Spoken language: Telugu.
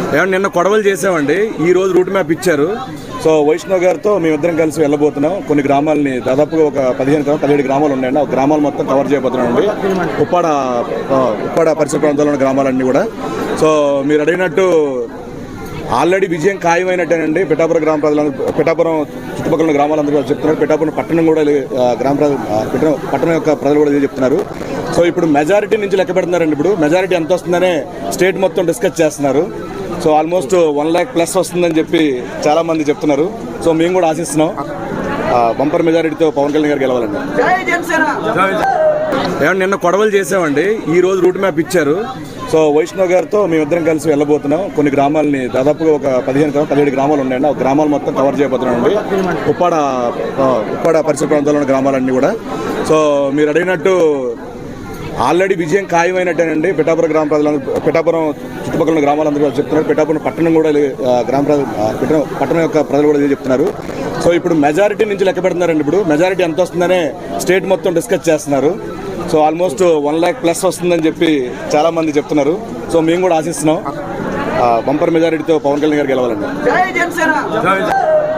ఏమన్నా నిన్న కొడవలు చేసామండి. ఈ రోజు రూట్ మ్యాప్ ఇచ్చారు. సో వైష్ణవ్ గారితో మేమిద్దరం కలిసి వెళ్ళబోతున్నాం. కొన్ని గ్రామాలని దాదాపుగా ఒక పదిహేను పదిహేడు గ్రామాలు ఉన్నాయండి. ఆ గ్రామాలు మొత్తం కవర్ చేయబోతున్నామండి. ఉప్పాడ ఉప్పాడ పరిసర ప్రాంతాల్లో ఉన్న గ్రామాలన్నీ కూడా. సో మీరు అడిగినట్టు ఆల్రెడీ విజయం ఖాయమైనట్టేనండి. పిఠాపురం గ్రామ ప్రజలందరూ పిఠాపురం చుట్టుపక్కల ఉన్న గ్రామాలందరూ కూడా చెప్తున్నారు. పిఠాపురం పట్టణం కూడా గ్రామ ప్రజలు పట్టణం యొక్క ప్రజలు కూడా చెప్తున్నారు. సో ఇప్పుడు మెజారిటీ నుంచి లెక్క పెడుతున్నారండి ఇప్పుడు. మెజారిటీ ఎంత వస్తుందనే స్టేట్ మొత్తం డిస్కస్ చేస్తున్నారు. So almost one lakh plus వస్తుందని చెప్పి చాలా మంది చెప్తున్నారు. సో మేము కూడా ఆశిస్తున్నాం. బంపర్ మెజారిటీతో పవన్ కళ్యాణ్ గారు గెలవాలండి. ఏమన్నా నిన్న కొడవలు చేసామండి. ఈ రోజు రూట్ మ్యాప్ ఇచ్చారు. సో వైష్ణవ్ గారితో మేమిద్దరం కలిసి వెళ్ళబోతున్నాం. కొన్ని గ్రామాలని దాదాపుగా ఒక పదిహేను పదిహేడు గ్రామాలు ఉన్నాయండి. ఆ గ్రామాలు మొత్తం కవర్ చేయబోతున్నాం అండి ఉప్పాడ ఉప్పాడ పరిసర ప్రాంతాల్లో ఉన్న గ్రామాలన్నీ కూడా. సో మీరు అడిగినట్టు ఆల్రెడీ విజయం ఖాయమైనట్టేనండి. పిఠాపురం గ్రామ ప్రజలందరూ పిఠాపురం చుట్టుపక్కల గ్రామాలందరూ కూడా చెప్తున్నారు. పిఠాపురం పట్టణం కూడా గ్రామ ప్రజలు పట్టణం యొక్క ప్రజలు కూడా చెప్తున్నారు. సో ఇప్పుడు మెజారిటీ నుంచి లెక్క పెడుతున్నారండి. ఇప్పుడు మెజారిటీ ఎంత వస్తుందనే స్టేట్ మొత్తం డిస్కస్ చేస్తున్నారు. So almost one lakh plus వస్తుందని చెప్పి చాలామంది చెప్తున్నారు. సో మేము కూడా ఆశిస్తున్నాం. బంపర్ మెజారిటీతో పవన్ కళ్యాణ్ గారు గెలవాలండి.